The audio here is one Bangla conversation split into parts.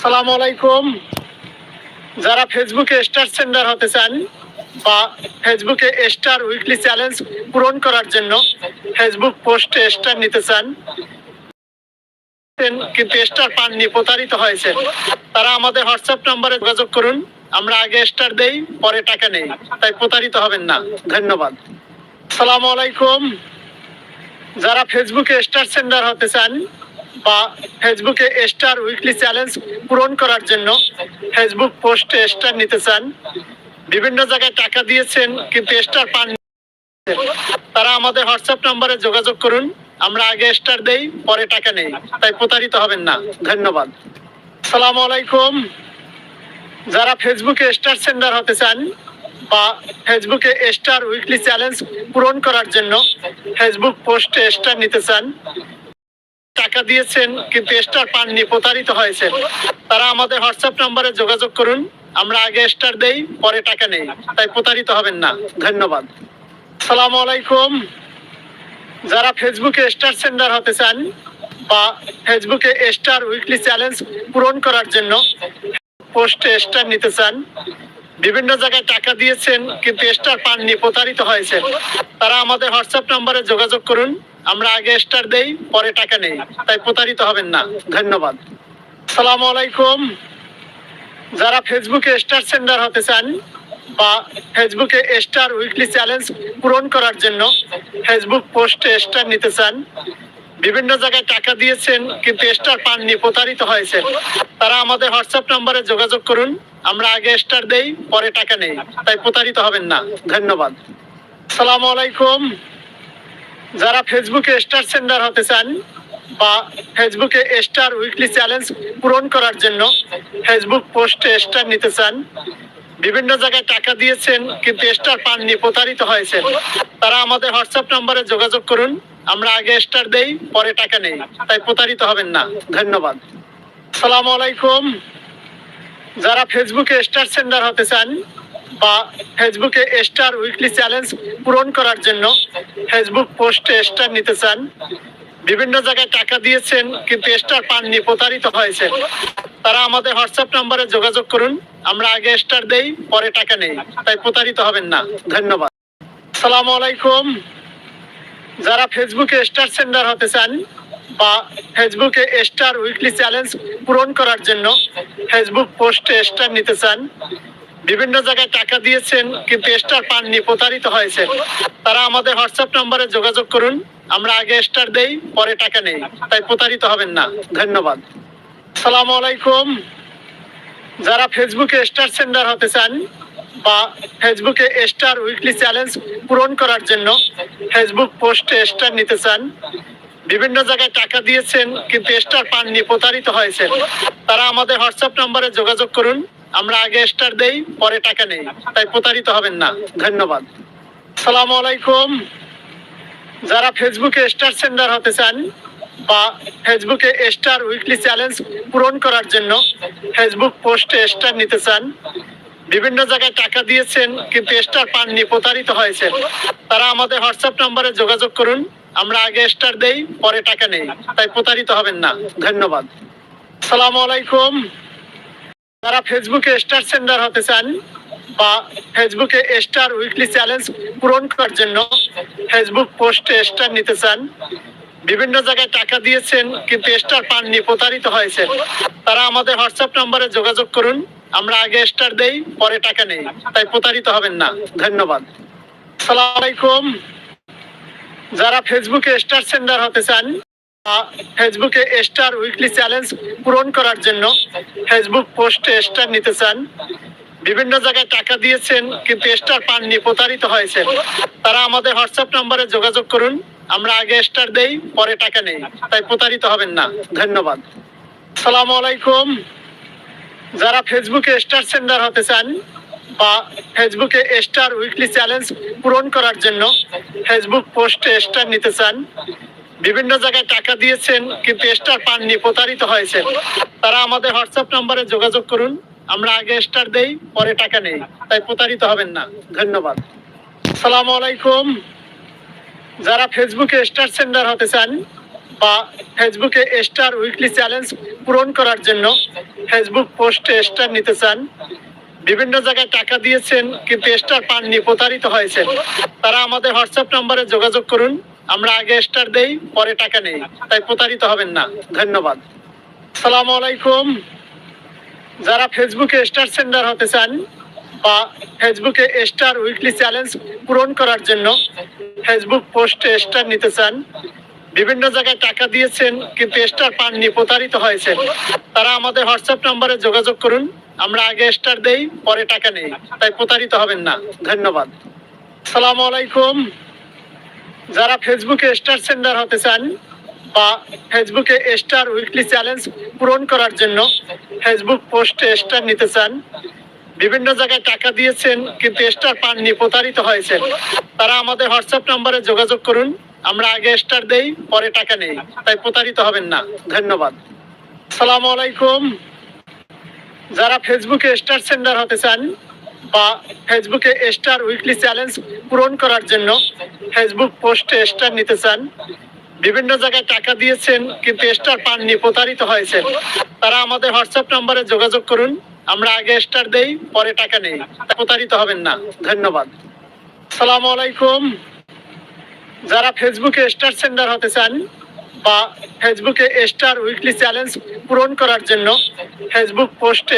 সালাম আলাইকুম। যারা ফেসবুকে স্টার সেন্ডার হতে চান বা ফেসবুকে স্টার উইকলি চ্যালেঞ্জ পূরণ করার জন্য ফেসবুক পোস্টে স্টার নিতে চান, কিন্তু স্টার পাননি, প্রতারিত হয়েছে তারা আমাদের হোয়াটসঅ্যাপ নাম্বারে যোগাযোগ করুন। আমরা আগে স্টার দেই, পরে টাকা নেই, তাই প্রতারিত হবেন না। ধন্যবাদ। সালাম আলাইকুম। যারা ফেসবুকে স্টার সেন্ডার হতে চান বা ফেসবুকে স্টার উইকলি চ্যালেঞ্জ পূরণ করার জন্য ফেসবুক পোস্টে স্টার নিতে চান। বিভিন্ন জায়গায় টাকা দিয়েছেন, কিন্তু স্টার পান তারা আমাদের হোয়াটসঅ্যাপ নাম্বারে যোগাযোগ করুন। আমরা আগে স্টার দেই, পরে টাকা নেই। তাই প্রতারিত হবেন না। ধন্যবাদ। সালাম আলাইকুম। যারা ফেসবুকে স্টার সেন্ডার হতে চান বা ফেসবুকে স্টার উইকলি চ্যালেঞ্জ পূরণ করার জন্য ফেসবুক পোস্টে স্টার নিতে চান টাকা দিয়েছেন, কিন্তু স্টার পাননি, প্রতারিত হয়েছে তারা আমাদের হোয়াটসঅ্যাপ নাম্বারে যোগাযোগ করুন, আমরা আগে স্টার দেই, পরে টাকা নেই। তাই প্রতারিত হবেন না। ধন্যবাদ। সালাম আলাইকুম। যারা ফেসবুকে স্টার সেন্ডার হতে চান বা ফেসবুকে স্টার উইকলি চ্যালেঞ্জ পূরণ করার জন্য পোস্টে স্টার নিতে চান, বিভিন্ন জায়গায় টাকা দিয়েছেন, কিন্তু স্টার পাননি, প্রতারিত হয়েছে তারা আমাদের হোয়াটসঅ্যাপ নাম্বারে যোগাযোগ করুন। আমরা আগে স্টার দেই, পরে টাকা নেই। তাই প্রতারিত হবেন না। ধন্যবাদ। সালাম আলাইকুম। যারা ফেসবুকে স্টার সেন্ডার হতে চান বা ফেসবুকে স্টার উইকলি চ্যালেঞ্জ পূরণ করার জন্য ফেসবুক পোস্টে স্টার নিতে চান, বিভিন্ন জায়গায় টাকা দিয়েছেন, কিন্তু স্টার পাননি, প্রতারিত হয়েছে তারা আমাদের হোয়াটসঅ্যাপ নাম্বারে যোগাযোগ করুন। আমরা আগে স্টার দেই, পরে টাকা নেই, তাই প্রতারিত হবেন না। ধন্যবাদ। সালাম আলাইকুম। যারা ফেসবুকে স্টার সেন্ডার হতে চান বা ফেসবুকে স্টার উইকলি চ্যালেঞ্জ পূরণ করার জন্য ফেসবুক পোস্টে স্টার নিতে চান, বিভিন্ন জায়গায় টাকা দিয়েছেন কিন্তু স্টার পাননি, প্রতারিত হয়েছেন, তারা আমাদের হোয়াটসঅ্যাপ নম্বরে যোগাযোগ করুন, আমরা আগে স্টার দেই, পরে টাকা নেই, তাই প্রতারিত হবেন না, ধন্যবাদ। সালাম আলাইকুম। যারা ফেসবুকে স্টার সেন্ডার হতে চান বা ফেসবুকে স্টার উইকলি চ্যালেঞ্জ পূরণ করার জন্য ফেসবুক পোস্টে স্টার নিতে চান। বিভিন্ন জায়গায় টাকা দিয়েছেন, কিন্তু স্টার পাননি, প্রতারিত হয়েছে তারা আমাদের হোয়াটসঅ্যাপ নাম্বারে যোগাযোগ করুন, আমরা আগে স্টার দেই, পরে টাকা নেই। তাই প্রতারিত হবেন না। ধন্যবাদ। সালাম আলাইকুম। যারা ফেসবুকে স্টার সেন্ডার হতে চান বা ফেসবুকে স্টার উইকলি চ্যালেঞ্জ পূরণ করার জন্য ফেসবুক পোস্টে স্টার নিতে চান বিভিন্ন জায়গায় টাকা দিয়েছেন, কিন্তু স্টার পাননি, প্রতারিত হয়েছে তারা আমাদের হোয়াটসঅ্যাপ নাম্বারে যোগাযোগ করুন, আমরা আগে স্টার দেই, পরে টাকা নেই। তাই প্রতারিত হবেন না। ধন্যবাদ। সালাম আলাইকুম। যারা ফেসবুকে স্টার সেন্ডার হতে চান বা ফেসবুকে স্টার উইকলি চ্যালেঞ্জ পূরণ করার জন্য ফেসবুক পোস্টে স্টার নিতে চান, বিভিন্ন জায়গায় টাকা দিয়েছেন, কিন্তু স্টার পাননি, প্রতারিত হয়েছে তারা আমাদের হোয়াটসঅ্যাপ নাম্বারে যোগাযোগ করুন। আমরা আগে স্টার দেই, পরে টাকা নেই। তাই প্রতারিত হবেন না। ধন্যবাদ। সালাম আলাইকুম। যারা ফেসবুকে স্টার সেন্ডার হতে চান বা ফেসবুকে স্টার উইকলি চ্যালেঞ্জ পূরণ করার জন্য ফেসবুক পোস্টে স্টার নিতে চান, বিভিন্ন জায়গায় টাকা দিয়েছেন, কিন্তু স্টার পাননি, প্রতারিত হয়েছে তারা আমাদের হোয়াটসঅ্যাপ নাম্বারে যোগাযোগ করুন। আমরা আগে স্টার দেই, পরে টাকা নেই। তাই প্রতারিত হবেন না। ধন্যবাদ। সালাম আলাইকুম। যারা ফেসবুকে স্টার সেন্ডার হতে চান বা ফেসবুকে স্টার উইকলি চ্যালেঞ্জ পূরণ করার জন্য ফেসবুক পোস্টে স্টার নিতে চান, বিভিন্ন জায়গায় টাকা দিয়েছেন কিন্তু স্টার পাননি, প্রতারিত হয়েছে তারা আমাদের হোয়াটসঅ্যাপ নাম্বারে যোগাযোগ করুন, আমরা আগে স্টার দেই, পরে টাকা নেই, তাই প্রতারিত হবেন না, ধন্যবাদ। সালাম আলাইকুম। যারা ফেসবুকে স্টার সেন্ডার হতে চান ফেসবুকে স্টার উইকলি চ্যালেঞ্জ পূরণ করার জন্য ফেসবুক পোস্টে স্টার নিতে চান। বিভিন্ন জায়গায় টাকা দিয়েছেন, কিন্তু স্টার পাননি, প্রতারিত হয়েছে তারা আমাদের হোয়াটসঅ্যাপ নাম্বারে যোগাযোগ করুন। আমরা আগে স্টার দেই, পরে টাকা নেই। তাই প্রতারিত হবেন না। ধন্যবাদ। সালাম আলাইকুম। যারা ফেসবুকে স্টার সেন্ডার হতে চান বা ফেসবুকে স্টার উইকলি চ্যালেঞ্জ পূরণ করার জন্য ফেসবুক পোস্টে স্টার নিতে চান বিভিন্ন জায়গায় টাকা দিয়েছেন, কিন্তু স্টার পাননি, প্রতারিত হয়েছে তারা আমাদের হোয়াটসঅ্যাপ নাম্বারে যোগাযোগ করুন। আমরা আগে স্টার দেই, পরে টাকা নেই। তাই প্রতারিত হবেন না। ধন্যবাদ। সালাম আলাইকুম। যারা ফেসবুকে স্টার সেন্ডার হতে চান বা ফেসবুকে স্টার উইকলি চ্যালেঞ্জ পূরণ করার জন্য ফেসবুক পোস্টে স্টার নিতে চান, বিভিন্ন জায়গায় টাকা দিয়েছেন, কিন্তু স্টার পাননি, প্রতারিত হয়েছেন, তারা আমাদের হোয়াটসঅ্যাপ নম্বরে যোগাযোগ করুন। আমরা আগে স্টার দেই, পরে টাকা নেই। তাই প্রতারিত হবেন না। ধন্যবাদ। সালাম আলাইকুম। যারা ফেসবুকে স্টার সেন্ডার হতে চান বা ফেসবুকে স্টার উইকলি চ্যালেঞ্জ পূরণ করার জন্য ফেসবুক পোস্টে স্টার নিতে চান, বিভিন্ন জায়গায় টাকা দিয়েছেন, কিন্তু স্টার পাননি, প্রতারিত হয়েছেন, তারা আমাদের হোয়াটসঅ্যাপ নম্বরে যোগাযোগ করুন। আমরা আগে স্টার দেই, পরে টাকা নেই। তাই প্রতারিত হবেন না। ধন্যবাদ। সালাম আলাইকুম। যারা ফেসবুকে স্টার সেন্ডার হতে চান বা ফেসবুকে স্টার উইকলি চ্যালেঞ্জ পূরণ করার জন্য ফেসবুক পোস্টে স্টার নিতে চান, বিভিন্ন জায়গায় টাকা দিয়েছেন কিন্তু স্টার পাননি, প্রতারিত হয়েছেন, তারা আমাদের হোয়াটসঅ্যাপ নম্বরে যোগাযোগ করুন। আমরা আগে স্টার দেই, পরে টাকা নেই, তাই প্রতারিত হবেন না। ধন্যবাদ। সালাম আলাইকুম। যারা ফেসবুকে স্টার সেন্ডার হতে চান বা ফেসবুকে স্টার উইকলি চ্যালেঞ্জ পূরণ করার জন্য ফেসবুক পোস্টে স্টার নিতে চান। বিভিন্ন জায়গায় টাকা দিয়েছেন, কিন্তু স্টার পাননি, প্রতারিত হয়েছেন। তারা আমাদের হোয়াটসঅ্যাপ নম্বরে যোগাযোগ করুন। আমরা আগে স্টার দেই, পরে টাকা নেই। প্রতারিত হবেন না। ধন্যবাদ। আসসালামু আলাইকুম। যারা ফেসবুকে স্টার সেন্ডার হতে চান বা ফেসবুকে স্টার উইকলি চ্যালেঞ্জ পূরণ করার জন্য ফেসবুক পোস্টে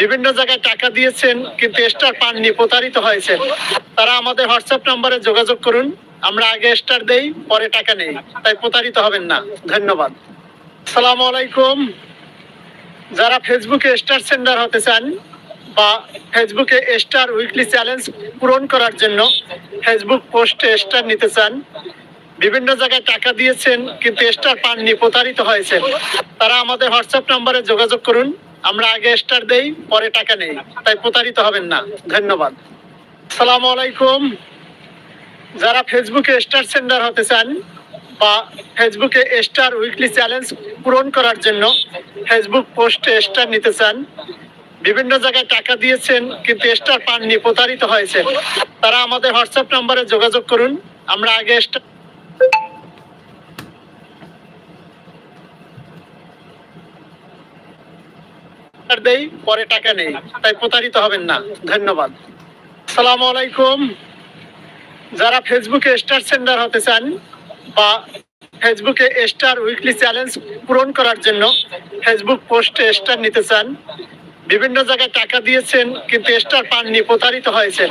বিভিন্ন জায়গায় টাকা দিয়েছেন, কিন্তু স্টার পাননি, প্রতারিত হয়েছেন। তারা আমাদের হোয়াটসঅ্যাপ নম্বরে যোগাযোগ করুন, আমরা আগে স্টার দেই, পরে টাকা নেই। তাই প্রতারিত হবেন না। ধন্যবাদ। আসসালামু আলাইকুম। যারা ফেসবুকে স্টার সেন্ডার হতে চান বা ফেসবুকে স্টার উইকলি চ্যালেঞ্জ পূরণ করার জন্য ফেসবুক পোস্টে স্টার নিতে চান, বিভিন্ন জায়গায় টাকা দিয়েছেন, কিন্তু স্টার পাননি, প্রতারিত হয়েছেন, তারা আমাদের হোয়াটসঅ্যাপ নম্বরে যোগাযোগ করুন। আমরা আগে স্টার দেই, পরে টাকা নেই। তাই প্রতারিত হবেন না। ধন্যবাদ। সালাম আলাইকুম। যারা ফেসবুকে স্টার সেন্ডার হতে চান বা ফেসবুকে স্টার উইকলি চ্যালেঞ্জ পূরণ করার জন্য ফেসবুক পোস্টে স্টার নিতে চান, বিভিন্ন জায়গায় টাকা দিয়েছেন, কিন্তু স্টার পাননি, প্রতারিত হয়েছেন, তারা আমাদের হোয়াটসঅ্যাপ নম্বরে যোগাযোগ করুন। আমরা আগে স্টার স্টার দেই, পরে টাকা নেই। তাই প্রতারিত হবেন না। ধন্যবাদ। আসসালামু আলাইকুম। যারা ফেসবুকে স্টার সেন্ডার হতে চান বা ফেসবুকে স্টার উইকলি চ্যালেঞ্জ পূরণ করার জন্য ফেসবুক পোস্টে স্টার নিতে চান, বিভিন্ন জায়গায় টাকা দিয়েছেন, কিন্তু স্টার পাননি, প্রতারিত হয়েছেন।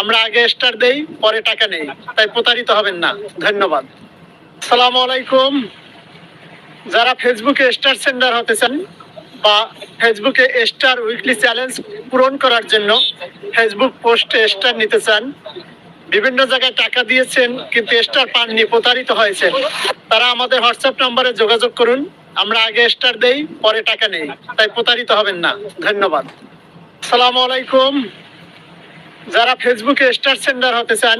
আমরা আগে স্টার দেই, পরে টাকা নেই, তাই প্রতারিত হবেন না। ধন্যবাদ। সালাম আলাইকুম। যারা ফেসবুকে স্টার সেন্ডার হতে চান বা ফেসবুকে স্টার উইকলি চ্যালেঞ্জ পূরণ করার জন্য ফেসবুক পোস্টে স্টার নিতে চান, বিভিন্ন জায়গায় টাকা দিয়েছেন কিন্তু স্টার পাননি, প্রতারিত হয়েছেন, তারা আমাদের হোয়াটসঅ্যাপ নম্বরে যোগাযোগ করুন, আমরা আগে স্টার দেই, পরে টাকা নেই, তাই প্রতারিত হবেন না, ধন্যবাদ। আসসালামু আলাইকুম। যারা ফেসবুকে স্টার সেন্ডার হতে চান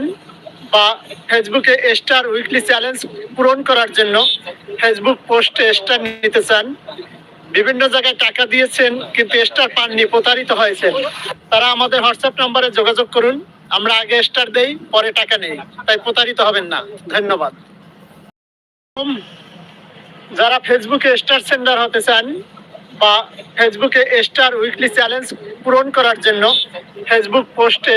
বা ফেসবুকে স্টার উইকলি চ্যালেঞ্জ পূরণ করার জন্য ফেসবুক পোস্টে স্টার নিতে চান। বিভিন্ন জায়গায় টাকা দিয়েছেন, কিন্তু স্টার পাননি, প্রতারিত হয়েছেন। তারা আমাদের হোয়াটসঅ্যাপ নম্বরে যোগাযোগ করুন। আমরা আগে স্টার দেই, পরে টাকা নেই। তাই প্রতারিত হবেন না। ধন্যবাদ। যারা ফেসবুকে স্টার সেন্ডার হতে চান বা ফেসবুকে স্টার উইকলি চ্যালেঞ্জ পূরণ করার জন্য ফেসবুক পোস্টে